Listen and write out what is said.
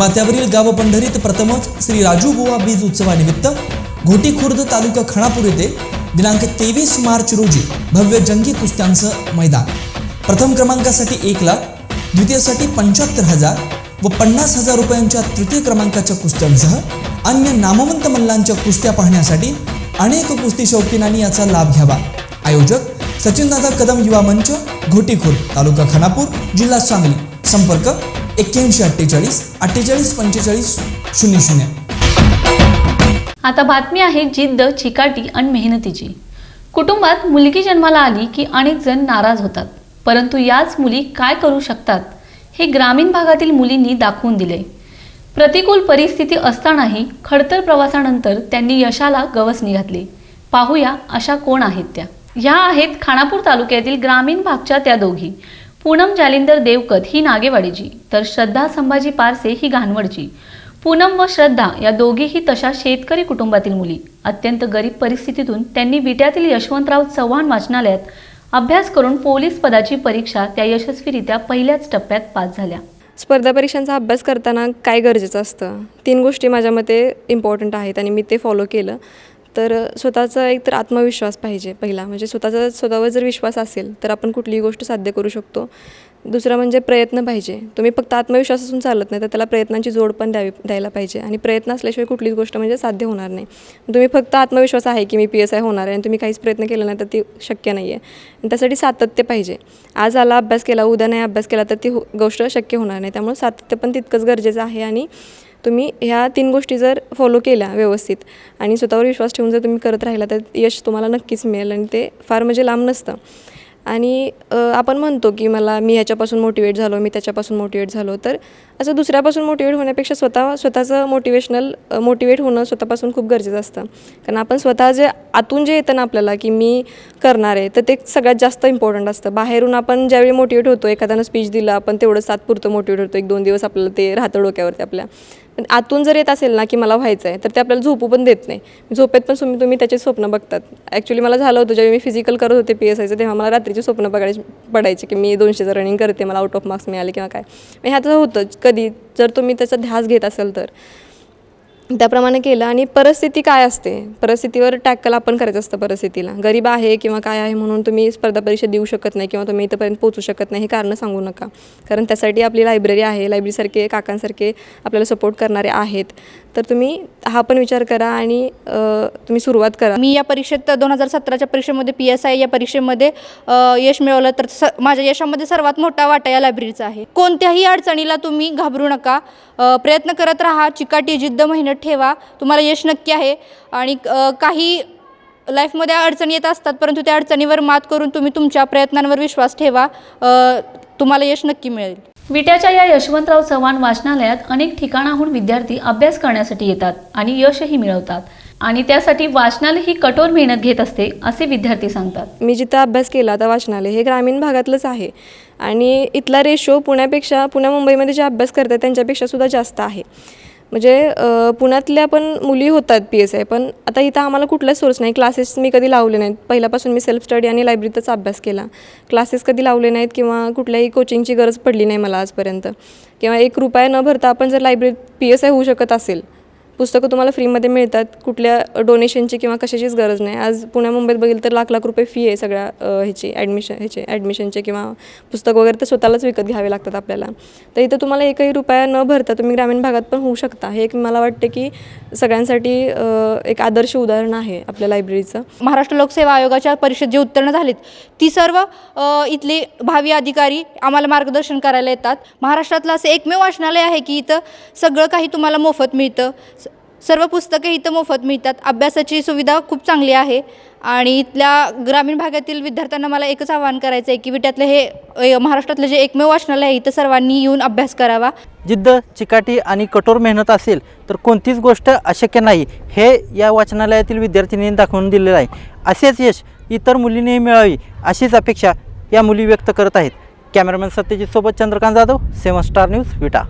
माथ्यावरील गाव पंढरीत प्रथमच श्री राजू बुवा बीज उत्सवानिमित्त घोटी खुर्द तालुका खणापूर येथे दिनांक तेवीस मार्च रोजी भव्य जंगी कुस्त्यांचं मैदान. प्रथम क्रमांकासाठी एक लाख द्वितीयसाठी पंच्याहत्तर हजार व पन्नास हजार रुपयांच्या तृतीय क्रमांकाच्या कुस्त्यांसह अन्य नामवंत मल्लांच्या कुस्त्या पाहण्यासाठी अनेक कुस्ती शौकीनांनी याचा लाभ घ्यावा. आयोजक सचिनदादा कदम युवा मंच घोटीखुर्द तालुका खानापूर जिल्हा सांगली. संपर्क एक्क्याऐंशी अठ्ठेचाळीस अठ्ठेचाळीस पंचेचाळीस शून्य शून्य. आता बातमी आहे जिद्द चिकाटी आणि मेहनतीची. कुटुंबात मुलगी जन्माला आली की अनेक जण नाराज होतात. परंतु याच मुली काय करू शकतात हे ग्रामीण भागातील मुलींनी दाखवून दिले. प्रतिकूल परिस्थिती असतानाही खडतर प्रवासानंतर त्यांनी यशाला गवसणी घातली. पाहूया अशा कोण आहेत त्या. ह्या आहेत खानापूर तालुक्यातील ग्रामीण भागच्या त्या दोघी. पूनम जालिंदर देवकत ही नागेवाडीची तर श्रद्धा संभाजी पारसे ही घाणवडची. पूनम व श्रद्धा या दोघीही तशा शेतकरी कुटुंबातील मुली. अत्यंत गरीब परिस्थितीतून त्यांनी विट्यातील यशवंतराव चव्हाण वाचनालयात अभ्यास करून पोलीस पदाची परीक्षा त्या यशस्वीरित्या पहिल्याच टप्प्यात पास झाल्या. स्पर्धा परीक्षांचा अभ्यास करताना काय गरजेचं असतं? तीन गोष्टी माझ्या मते इम्पॉर्टंट आहेत आणि मी ते फॉलो केलं. तर स्वतःचा एक तर आत्मविश्वास पाहिजे पहिला. म्हणजे स्वतःचा स्वतःवर जर विश्वास असेल तर आपण कुठलीही गोष्ट साध्य करू शकतो. दुसरं म्हणजे प्रयत्न पाहिजे. तुम्ही फक्त आत्मविश्वास असून चालत नाही तर त्याला प्रयत्नांची जोड पण द्यावी द्यायला पाहिजे. आणि प्रयत्न असल्याशिवाय कुठलीच गोष्ट म्हणजे साध्य होणार नाही. तुम्ही फक्त आत्मविश्वास आहे की मी पी एस आय होणार आहे आणि तुम्ही काहीच प्रयत्न केला नाही तर ती शक्य नाही आहे आणि त्यासाठी सातत्य पाहिजे. आज आला अभ्यास केला उद्या नाही अभ्यास केला तर ती हो- गोष्ट शक्य होणार नाही. त्यामुळे सातत्य पण तितकंच गरजेचं आहे आणि तुम्ही ह्या तीन गोष्टी जर फॉलो केल्या व्यवस्थित आणि स्वतःवर विश्वास ठेवून जर तुम्ही करत राहिला तर यश तुम्हाला नक्कीच मिळेल आणि ते फार म्हणजे लांब नसतं. आणि आपण म्हणतो की मला मी ह्याच्यापासून मोटिवेट झालो मी त्याच्यापासून मोटिवेट झालो तर असं दुसऱ्यापासून मोटिवेट होण्यापेक्षा स्वतः स्वतःचं मोटिवेशनल मोटिवेट होणं स्वतःपासून खूप गरजेचं असतं. कारण आपण स्वतः जे आतून जे येतं ना आपल्याला की मी करणार आहे तर ते सगळ्यात जास्त इम्पॉर्टंट असतं. बाहेरून आपण ज्यावेळी मोटिवेट होतो एखाद्यानं स्पीच दिलं आपण तेवढं सातपुरतं मोटिवेट होतो एक दोन दिवस आपल्याला ते राहतं डोक्यावरती आपल्या. आतून जर येत असेल ना की मला व्हायचं आहे तर ते आपल्याला झोपू पण देत नाही. झोपेत पण तुम्ही तुम्ही त्याचे स्वप्न बघतात. ॲक्च्युली मला झालं होतं जेव्हा मी फिजिकल करत होते पी एस आयचं तेव्हा मला रात्रीचे स्वप्न बघायचे पडायचे की मी दोनशेचं रनिंग करते मला आउट ऑफ मार्क्स मिळाले किंवा काय. मग ह्याचं होतं कधी जर तुम्ही त्याचा ध्यास घेत असाल तर. त्याप्रमाणे केलं. आणि परिस्थिती काय असते? परिस्थितीवर टॅकल आपण करायचं असतं परिस्थितीला. गरीब आहे किंवा काय आहे म्हणून तुम्ही स्पर्धा परीक्षा देऊ शकत नाही किंवा तुम्ही इथंपर्यंत पोहोचू शकत नाही हे कारणं सांगू नका. कारण त्यासाठी आपली लायब्ररी आहे. लायब्ररीसारखे काकांसारखे आपल्याला सपोर्ट करणारे आहेत. तर तुम्ही हा पण विचार करा आणि तुम्ही सुरुवात करा. मी या परीक्षेत दोन हजार सतराच्या परीक्षेमध्ये पी एस आय या परीक्षेमध्ये यश मिळवलं तर स माझ्या यशामध्ये सर्वात मोठा वाटा या लायब्ररीचा आहे. कोणत्याही अडचणीला तुम्ही घाबरू नका. प्रयत्न करत राहा चिकाटी जिद्द मेहनत ठेवा. तुम्हाला यश नक्की आहे. आणि काही लाईफमध्ये अडचणी येत असतात परंतु त्या अडचणीवर मात करून तुम्ही तुमच्या प्रयत्नांवर विश्वास ठेवा. तुम्हाला यश नक्की मिळेल. विट्याच्या या यशवंतराव चव्हाण वाचनालयात अनेक ठिकाणाहून विद्यार्थी अभ्यास करण्यासाठी येतात आणि यशही मिळवतात. आणि त्यासाठी वाचनालय ही कठोर मेहनत घेत असते असे विद्यार्थी सांगतात. मी जिथं अभ्यास केला तर वाचनालय हे ग्रामीण भागातलंच आहे. आणि इथला रेशो पुण्यापेक्षा पुण्या मुंबईमध्ये जे अभ्यास करतात त्यांच्यापेक्षा सुद्धा जास्त आहे. म्हणजे पुण्यातल्या पण मुली होतात पी एस आय पण आता इथं आम्हाला कुठलाच सोर्स नाही. क्लासेस मी कधी लावले नाहीत. पहिल्यापासून मी सेल्फ स्टडी आणि लायब्ररीतच अभ्यास केला. क्लासेस कधी लावले नाहीत किंवा कुठल्याही कोचिंगची गरज पडली नाही मला आजपर्यंत. किंवा एक रुपया न भरता आपण जर लायब्ररीत पी एस आय होऊ शकत असेल पुस्तकं तुम्हाला फ्रीमध्ये मिळतात. कुठल्या डोनेशनची किंवा कशाचीच गरज नाही. आज पुण्या मुंबईत बघितलं तर लाख लाख रुपये फी आहे सगळ्या ह्याची ॲडमिशन ह्याचे ॲडमिशनचे किंवा पुस्तक वगैरे तर स्वतःलाच विकत घ्यावे लागतात आपल्याला. तर इथं तुम्हाला एकही रुपया न भरता तुम्ही ग्रामीण भागात पण होऊ शकता. हे एक मला वाटते की सगळ्यांसाठी एक आदर्श उदाहरण आहे आपल्या लायब्ररीचं महाराष्ट्र लोकसेवा आयोगाच्या परिषद जे उत्तीर्ण झालीत ती सर्व इथले भावी अधिकारी आम्हाला मार्गदर्शन करायला येतात. महाराष्ट्रातलं असं एकमेव वाचनालय आहे की इथं सगळं काही तुम्हाला मोफत मिळतं. स- सर्व पुस्तकं इथं मोफत मिळतात. अभ्यासाची सुविधा खूप चांगली आहे. आणि इथल्या ग्रामीण भागातील विद्यार्थ्यांना मला एकच आवाहन करायचं आहे की विट्यातलं हे महाराष्ट्रातलं जे एकमेव वाचनालय आहे इथं सर्वांनी येऊन अभ्यास करावा. जिद्द चिकाटी आणि कठोर मेहनत असेल तर कोणतीच गोष्ट अशक्य नाही. हे या वाचनालयातील विद्यार्थिनींनी दाखवून दिलेलं आहे. असेच यश इतर मुलींनीही मिळावी अशीच अपेक्षा या मुली व्यक्त करत आहेत. कॅमेरामॅन सत्यजित सोबत Chandrakant Jadhav seven star news Vita.